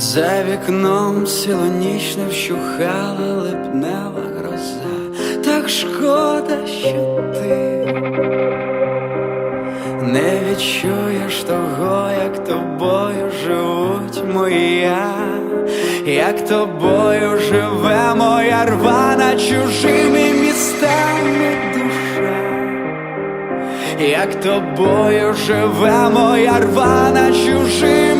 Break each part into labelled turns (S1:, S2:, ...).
S1: вікном цілу ніч не вщухала липнева гроза, так шкода, що ти не відчуєш того, як тобою живуть моя, як тобою живе моя рвана чужими містами душа, як тобою живе моя рвана чужими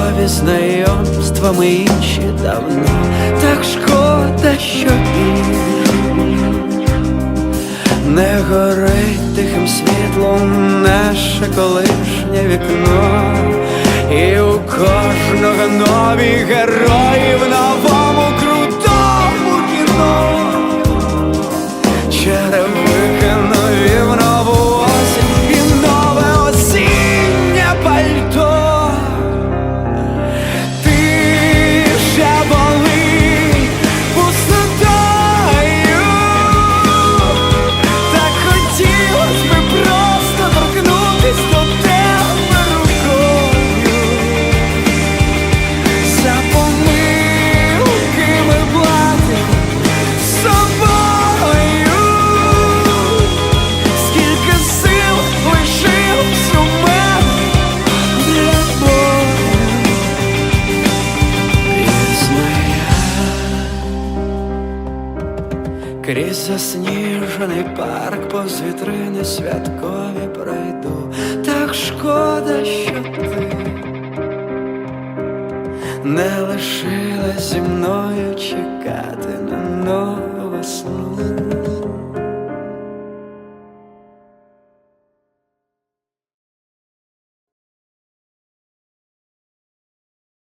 S1: випадкові знайомства ми інші давно. Так шкода, що більш не горить тихим світлом наше колишнє вікно, і у кожного нові герої в Крізь засніжений парк повз вітрини святкові пройду, так шкода, що ти не лишилась зі мною чекати на.